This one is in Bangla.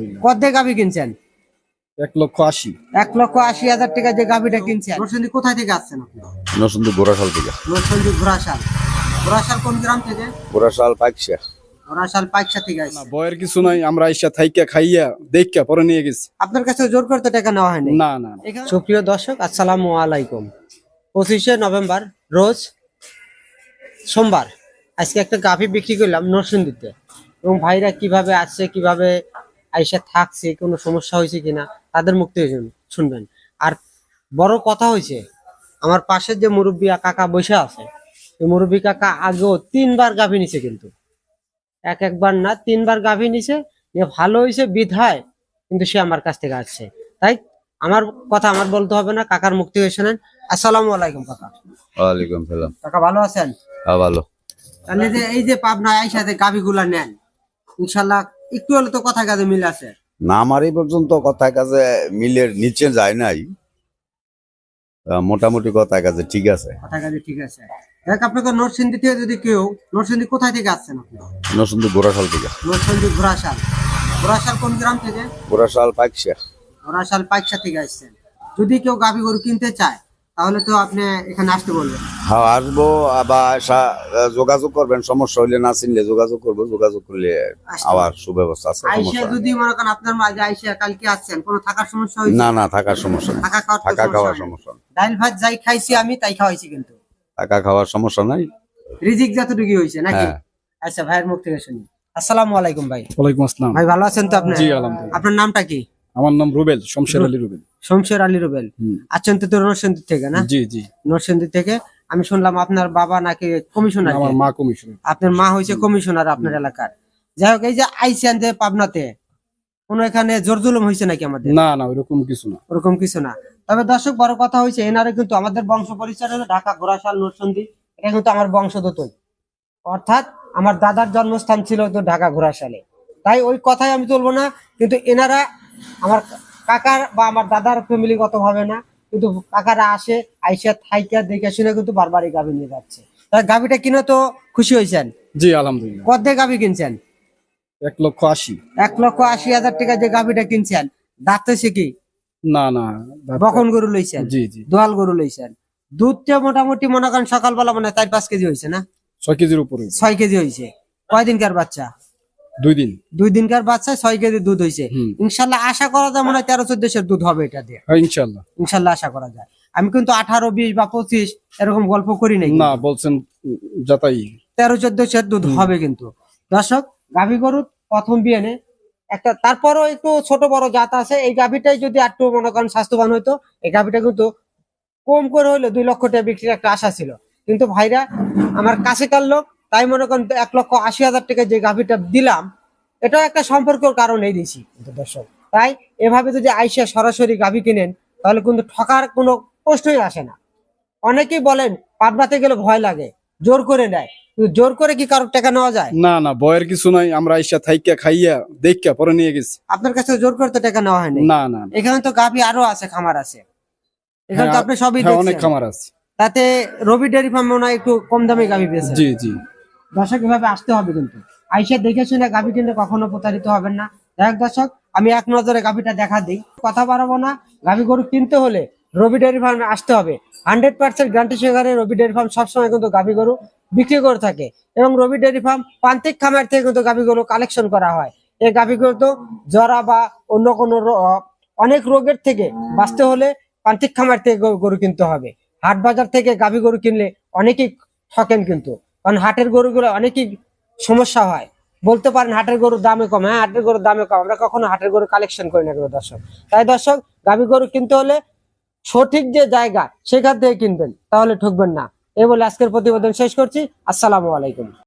আলহামদুলিল্লাহ। কত দিয়ে গাভি কিনছেন? এক লক্ষ আশি। এক লক্ষ আশি হাজার টাকা যে গাভিটা কিনছেন। নরসিংদী কোথায় থেকে আসছেন আপনি? নরসিংদী থেকে। নরসিংদী ঘোড়াশাল ঘোড়াশাল কোন গ্রাম থেকে? গোড়াশাল পাইকশা। ঘোড়াশাল পাইকসা থেকে আসছে। বয়ের কিছু নাই আমরা আইসা থাইকা খাইয়া দেখা পরে নিয়ে গেছি। আপনার কাছে জোর করতে টাকা নেওয়া হয়নি? না না। সুপ্রিয় দর্শক আসসালামু আলাইকুম। পঁচিশে নভেম্বর রোজ সোমবার আজকে একটা গাভি বিক্রি করলাম নরসিংদীতে। এবং ভাইরা কীভাবে আসছে কীভাবে আইসা থাকছে কোনো সমস্যা হয়েছে কিনা তাদের মুক্তি শুনবেন। আর বড় কথা হয়েছে আমার পাশের যে মুরব্বী কাকা বসে আছে এই মুরব্বী কাকা আগেও তিনবার গাভি নিছে কিন্তু। এক একবার না তিনবার গাভি নিছে নিয়ে ভালো হয়েছে বিধায় কিন্তু সে আমার কাছ থেকে আসছে। তাই আমার কথা আমার বলতে হবে না কাকার মুক্তি থেকে শোনেন। আসসালামু আলাইকুম কাকা। ওয়ালাইকুম সালাম। কাকা ভালো আছেন? হ্যাঁ ভালো। তাহলে যে এই যে পাবনা আইসাতে গাভি গুলা নেন ইনশাল্লাহ একটু হলে তো কথা কাজে মিল আছে। না আমার এই পর্যন্ত কথায় কাজে মিলের নিচে যায় নাই। মোটামুটি কথায় কাজে ঠিক আছে। কথা কাজে ঠিক আছে। দেখ আপনাকে নরসিংদী থেকে যদি কেউ নরসিংদী কোথায় থেকে আসছেন আপনি? নরসিংদী গোড়াশাল থেকে। নরসিংদী ঘোড়াশাল ঘোড়াশাল কোন গ্রাম থেকে? পাইকশা। ঘোড়াশাল থেকে আসছেন। যদি কেউ গাভি গরু কিনতে চায় তাহলে তো আপনি এখানে আসতে বলবেন। হ্যাঁ আসব আবার যোগাযোগ করবেন সমস্যা হইলে না চিনলে যোগাযোগ করব যোগাযোগ করলে আবার সুব্যবস্থা আছে আইসা যদি মনে করেন আপনার মাঝে আইসা কালকে আসছেন কোনো থাকার সমস্যা হয়েছে? না না থাকার সমস্যা থাকা খাওয়ার থাকা খাওয়ার সমস্যা ডাইল ভাত যাই খাইছি আমি তাই খাওয়াইছি কিন্তু। থাকা খাওয়ার সমস্যা নাই। রিজিক যতটুকু হয়েছে নাকি? হ্যাঁ। আচ্ছা ভাইয়ের মুখ থেকে শুনি। আসসালামু আলাইকুম ভাই। ওয়ালাইকুম আসসালাম। ভাই ভালো আছেন তো আপনি? জি আলহামদুলিল্লাহ। আপনার নামটা কি? আমার নাম রুবেল শমশের আলী রুবেল। শমশের আলী রুবেল। আছেন তো নরসিংদী থেকে না? জি জি। নরসিংদী থেকে। আমি শুনলাম আপনার বাবা নাকি কমিশনার আমার মা কমিশন আপনার মা হয়েছে কমিশনার আপনার এলাকার। যাই হোক এই যে আইসিয়ান যে পাবনাতে কোনো এখানে জোর জুলুম হয়েছে নাকি আমাদের? না না ওইরকম কিছু না। ওরকম কিছু না। তবে দর্শক বড় কথা হয়েছে এনারে কিন্তু আমাদের বংশ পরিচয় হলো ঢাকা ঘোড়াশাল নরসিংদী এটা কিন্তু আমার বংশদতই। অর্থাৎ আমার দাদার জন্মস্থান ছিল তো ঢাকা ঘোড়াশালে। তাই ওই কথাই আমি তুলবো না কিন্তু এনারা আমার কাকার বা আমার দাদার ফ্যামিলিগত ভাবে না কিন্তু কাকারা আসে আইসা থাইকা দেখে শুনে কিন্তু বারবারই গাভি নিয়ে যাচ্ছে। গাভিটা কিনে তো খুশি হয়েছেন? জি আলহামদুলিল্লাহ। কত দিয়ে গাভি কিনছেন? এক লক্ষ আশি। এক লক্ষ আশি হাজার টাকা যে গাভিটা কিনছেন দাঁতে সে কি? না না বকন গরু লইছেন? জি জি। দোয়াল গরু লইছেন। দুধটা মোটামুটি মনে করেন সকালবেলা মানে চার পাঁচ কেজি হয়েছে না? ছয় কেজির উপরে ছয় কেজি হয়েছে। কয়দিনকার বাচ্চা? দুই দিন? দুই দিনকার বাচ্চা ছয় কেজি দুধ হয়েছে ইনশাল্লাহ আশা করা যায় মনে হয় তেরো চোদ্দশের দুধ হবে এটা দিয়ে। হ্যাঁ ইনশাল্লাহ। ইনশাল্লাহ আশা করা যায়। আমি কিন্তু আঠারো বিশ বা পঁচিশ এরকম গল্প করি নাই। না বলছেন যাতাই। তেরো চোদ্দশের দুধ হবে কিন্তু। দর্শক গাভী গরুর প্রথম বিয়ানে একটা তারপরও একটু ছোট বড় জাত আছে। এই গাভীটাই যদি একটু মনে করেন স্বাস্থ্যবান হইতো এই গাভীটা কিন্তু কম করে হইল দুই লক্ষ টাকা বিক্রির একটা আশা ছিল। কিন্তু ভাইরা আমার কাছে কার লোক তাই মনে করেন এক লক্ষ আশি হাজার টাকা যে গাভীটা দিলাম এটাও একটা সম্পর্কের কারণেই দিয়েছি। কিন্তু দর্শক। তাই এভাবে যদি আইসা সরাসরি গাভী কিনেন তাহলে কিন্তু ঠকার কোনো প্রশ্নই আসে না। অনেকেই বলেন পাবনাতে গেলে ভয় লাগে জোর করে নেয়। জোর করে কি কারোর টাকা নেওয়া যায়? না না বয়ের কিছু নাই আমরা আইসা থাইকা খাইয়া দেখা পরে নিয়ে গেছি। আপনার কাছে জোর করতে টাকা নেওয়া হয়নি না না না। এখানে তো গাভী আরও আছে খামার আছে। এখানে তো হ্যাঁ, আপনি সবই হ্যাঁ অনেক খামার আছে। তাতে রবি ডেয়ারি ফার্ম মনে হয় একটু কম দামে গাভী পেয়েছে জি জি। দর্শক, এভাবে আসতে হবে কিন্তু। আইসা দেখে শুনে গাভী কিনলে কখনো প্রতারিত হবেন না। হোক দর্শক, আমি এক নজরে গাভীটা দেখা দিই। কথা বাড়াবো না। গাভী গরু কিনতে হলে রবি ডেয়ারি ফার্মে আসতে হবে। হান্ড্রেড পার্সেন্ট গ্যারান্টি সহকারে রবি ডেয়ারি ফার্ম সবসময় কিন্তু গাভী গরু বিক্রি করে থাকে এবং রবি ডেয়ারি ফার্ম প্রান্তিক খামার থেকে কিন্তু গাভী গরু কালেকশন করা হয়। এই গাভী গরু তো জরা বা অন্য কোনো অনেক রোগের থেকে বাঁচতে হলে প্রান্তিক খামার থেকে গরু কিনতে হবে। হাট বাজার থেকে গাভী গরু কিনলে অনেকেই ঠকেন কিন্তু। কারণ হাটের গরুগুলো অনেকই সমস্যা হয়। বলতে পারেন হাটের গরুর দামে কম। হ্যাঁ হাটের গরুর দামে কম। আমরা কখনো হাটের গরু কালেকশন করি না দর্শক। তাই দর্শক, গাভী গরু কিনতে হলে সঠিক যে জায়গা, সেখান থেকে কিনবেন। তাহলে ঠকবেন না। এই বলে আজকের প্রতিবেদন শেষ করছি। আসসালামু আলাইকুম।